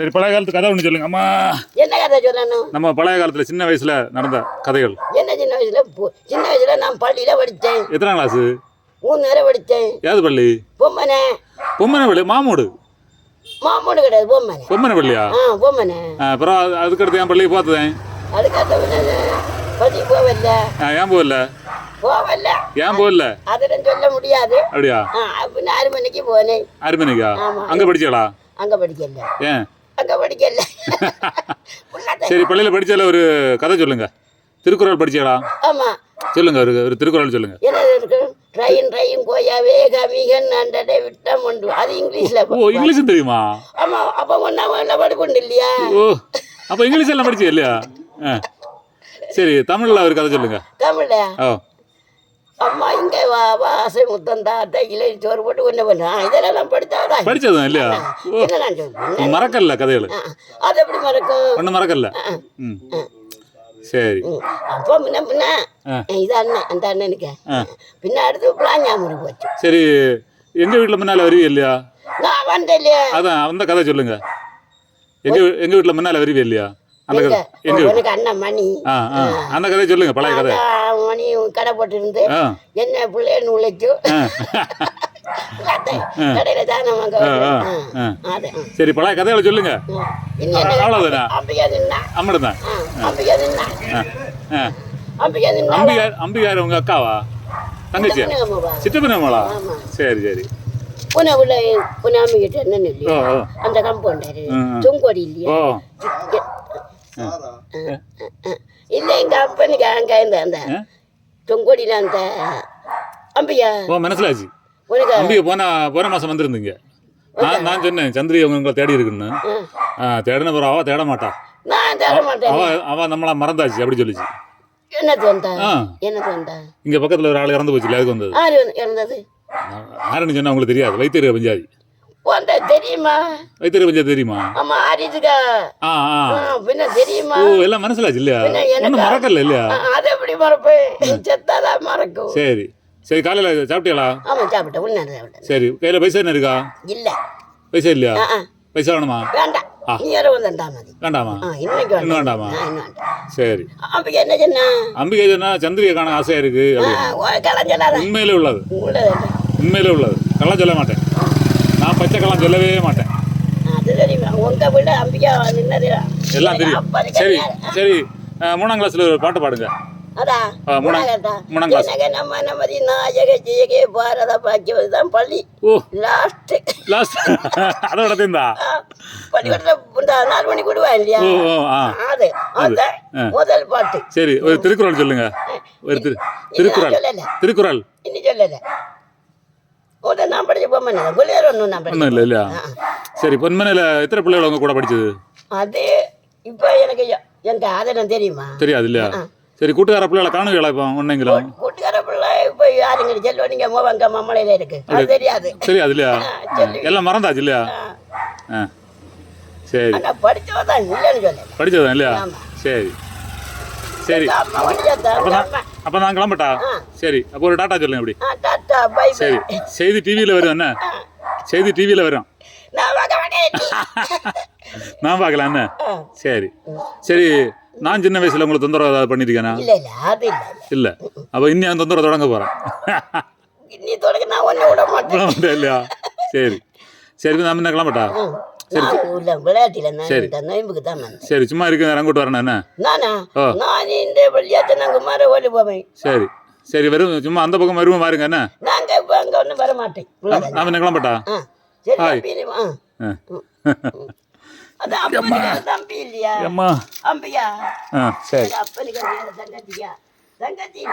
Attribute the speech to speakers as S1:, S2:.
S1: சரி பழைய காலத்து கதை ஒன்று சொல்லுங்க. அம்மா.
S2: என்ன கதை சொல்லணும்?
S1: நம்ம பழைய காலத்துல சின்ன வயசுல நடந்த கதைகள்.
S2: என்ன சின்ன வயசுல? பு- சின்ன வயசுல நான் பள்ளியில படித்தேன்.
S1: எத்தனாம் கிளாஸ்
S2: மூணு நேரம் படித்தேன்.
S1: ஏது பள்ளி?
S2: பொம்மனை.
S1: பொம்மனை பள்ளி மாமூடு.
S2: மாமூடு கிடையாது பொம்மனை.
S1: பொம்மனை பள்ளியா?
S2: ஆ பொம்மனை.
S1: ஆ, அப்புறம் அது- அதுக்கடுத்து என் பள்ளியை பார்த்தேன்
S2: அதுக்கடுத்த பள்ளி போவல்ல
S1: ஏன் போகல?
S2: போவல்ல
S1: ஏன் போகல?
S2: அதில் சொல்ல முடியாது.
S1: அப்படியா?
S2: ஆ பின்ன ஆறு மணிக்கு போனேன்.
S1: ஆறு மணிக்கா?
S2: ஆமா.
S1: அங்க படிச்சாளா
S2: அங்கே படிக்கல.
S1: ஏன்?
S2: அங்கே படிக்கல
S1: சரி பள்ளியில படிச்சால ஒரு கதை சொல்லுங்க. திருக்குறள் படிச்சாளா
S2: ஆமா.
S1: சொல்லுங்க ஒரு ஒரு திருக்குறள் சொல்லுங்க.
S2: என்னது இருக்கு? ட்ரெயின் ட்ரெயின் கோயா வேக மிகன் அண்டடே விட்டம் உண்டு அது இங்கிலீஷ்ல
S1: ஓ இங்கிலீஷும் தெரியுமா?
S2: ஆமா அப்ப ஒன்னா ஒன்ன படுக்குண்டு இல்லையா?
S1: ஓ அப்போ இங்கிலீஷ் எல்லாம் படிச்சீங்க இல்லையா சரி தமிழ்ல ஒரு கதை சொல்லுங்க.
S2: தமிழ்ல
S1: ஓ
S2: அம்மா இங்க வா வாசை முத்தம் தாத்தா இலை சோறு போட்டு ஒண்ணு பண்ணா இதெல்லாம் நான் படிச்சாதான்
S1: படிச்சதும் இல்லையா
S2: சொல்றேன்?
S1: மறக்கல கதைகள்?
S2: அது எப்படி மறக்கும்?
S1: ஒன்றும் மறக்கல சரி.
S2: அப்போ முன்ன பின்ன. இது அண்ணன் அந்த அண்ணனுக்கு. பின்ன அடுத்து பிளாஞ்சாமூர் போச்சு.
S1: சரி எங்க வீட்டில் முன்னால வருவீ இல்லையா?
S2: நான் வந்தேன் இல்லையா.
S1: அதான் அந்த கதை சொல்லுங்க. எங்க எங்க வீட்டில் முன்னால வருவீ இல்லையா? அந்த கதை எங்க?
S2: அண்ணன் மணி.
S1: அந்த கதையை சொல்லுங்க பழைய கதை.
S2: மணி கடை போட்டிருந்து என்ன பிள்ளைன்னு
S1: ஆ.
S2: கடையில தானே வாங்க
S1: சரி பழைய கதைகளை சொல்லுங்க.
S2: இன்னும் என்ன
S1: அவ்வளோதானா
S2: அம்பிகா தின்னா.
S1: அம்மடம் தான்
S2: அம்பிகா தின்னா.
S1: ஆ ஆ.
S2: அம்பிகா தின்னா.
S1: அம்பிகார் அம்பிகார் உங்க அக்காவா? தங்கச்சியா?
S2: அம்மாவா?
S1: சித்தப்பனம்மாளா. சரி சரி.
S2: புன உள்ள புன அம்பிகிட்ட என்ன
S1: ஓ
S2: இல்லையா அந்த கம்பவுண்டர். தொங்கோடி இல்லையா? இல்லை எங்க அப்பனுக்கு அங்க? தொங்கோடியில அந்த
S1: ஓ மனசிலாச்சு.
S2: உனக்கு?
S1: அம்பிகை போன போன மாசம் வந்திருந்தீங்க. நான் நான் சொன்னேன் சந்திரி அவங்க உங்களை தேடி இருக்குன்னு. தேடின பிறகு அவ தேட மாட்டா.
S2: நான் தர மாட்டேன்.
S1: அவ அவ நம்மள மறந்தாச்சு அப்படி சொல்லிச்சு.
S2: என்னது வந்தா
S1: ஆ.
S2: என்னது வந்தா
S1: இங்க பக்கத்துல ஒரு ஆள் இறந்து போச்சு அதுக்கு வந்தது.
S2: ஆறு இறந்தது?
S1: யாருன்னு சொன்னா உங்களுக்கு தெரியாது. வைத்தியர் பஞ்சாதி
S2: வந்தா தெரியுமா?
S1: வைத்தியர் பஞ்சாதி தெரியுமா?
S2: ஆமா ஆரிதுக்கா
S1: ஆ ஆ.
S2: ஆ, பின்ன தெரியுமா?
S1: ஓ எல்லாம் மனசிலாச்சு இல்லையா?
S2: பின்ன எனக்கு-
S1: ஒன்றும் மறக்கல இல்லையா?
S2: ஆ, அது எப்படி மறப்பேன் செத்தாதான் மறக்கும்.
S1: சரி. சரி காலையில சாப்பிட்டீங்களா
S2: ஆமா சாப்பிட்டேன். சாப்பிட்டேன்.
S1: சரி கையில பைசா என்ன இருக்கா?
S2: இல்ல.
S1: பைசா இல்லையா. பைசா வேணுமா?
S2: வேண்டாம்.
S1: வேண்டாமா?
S2: ஆ இன்னைக்கு
S1: இன்னும்
S2: வேண்டாம்.
S1: சரி.
S2: என்ன சொன்னா?
S1: அம்பிகை சொன்னா சந்திரிகை காண ஆசையா இருக்கு உண்மையிலே உள்ளது. உண்மையிலே உள்ளது. கள்ளம் சொல்ல மாட்டேன். நான் பச்சை கள்ளம் சொல்லவே மாட்டேன்.
S2: உங்க வீடு அம்பிகா
S1: எல்லாம் தெரியும். சரி? சரி. மூணாம் கிளாஸ்ல ஒரு பாட்டு பாடுங்க. சரி ஒரு திருக்குறள் சொல்லுங்க. ஒரு திருக்குறள். திருக்குறள். சரி பொன்மனையில் எத்தனை பிள்ளைகள் உங்க கூட படிச்சது?
S2: அது இப்போ எனக்கு எனக்கு அதெல்லாம் தெரியுமா?
S1: தெரியாது இல்லையா? சரி கூட்டுக்கார பிள்ளைகளை காணுவீங்களா இப்போ ஒன்றைங்களும்
S2: கூட்டுக்கார பிள்ளை இப்போ யாருங்க? செல்வம் நீங்க மோவங்க மம்மளையில இருக்கு. அது தெரியாது.
S1: தெரியாது இல்லையா எல்லாம் மறந்தாச்சு இல்லையா?
S2: ஆ.
S1: சரி.
S2: ஆனா படிச்சவ தான் இல்லைன்னு சொல்லல
S1: படிச்சதா இல்லையா. சரி. சரி. அப்போ நான் கிளம்பட்டா? சரி அப்போ ஒரு டாட்டா சொல்லுங்க அப்படி. சரி. செய்தி டிவியில் வரும் என்ன? செய்தி டிவியில் வரும்.
S2: நான்
S1: பார்க்கலாம் என்ன. சரி. சரி நான் சின்ன வயசுல உங்களுக்கு தொந்தரவு ஏதாவது பண்ணியிருக்கேனா
S2: இல்ல இல்ல அது இல்ல.
S1: அப்போ இன்னி அந்த தொந்தரவு தொடங்க போகிறேன்
S2: நீ தொடங்க நான் ஒண்ணு விட மாட்டேன்.
S1: இல்லையா? சரி. சரி நான் முன்ன கிளம்பட்டா?
S2: விளையாட்டுல நோயம்புக்கு தான் வந்தேன்.
S1: சரி சும்மா இருக்கு இறங்கிட்டு வரேன் என்ன
S2: நானா. நான் இந்த நாங்க ஓடி போவேன்.
S1: சரி. சரி வெறும் சும்மா அந்த பக்கம் வருவோம் பாருங்க என்ன?
S2: நாங்க அங்க ஒண்ணும் வர மாட்டேன். இவ்வளவுதான்.
S1: நான் முன்ன கிளம்பட்டா?
S2: சரி ஆ.
S1: ஆ.
S2: அது அப்பனுக்கு தம்பி இல்லையா
S1: அம்மா
S2: அம்பியா
S1: ஆ சரி
S2: அப்பனுக்கு தங்கச்சியா தங்கச்சி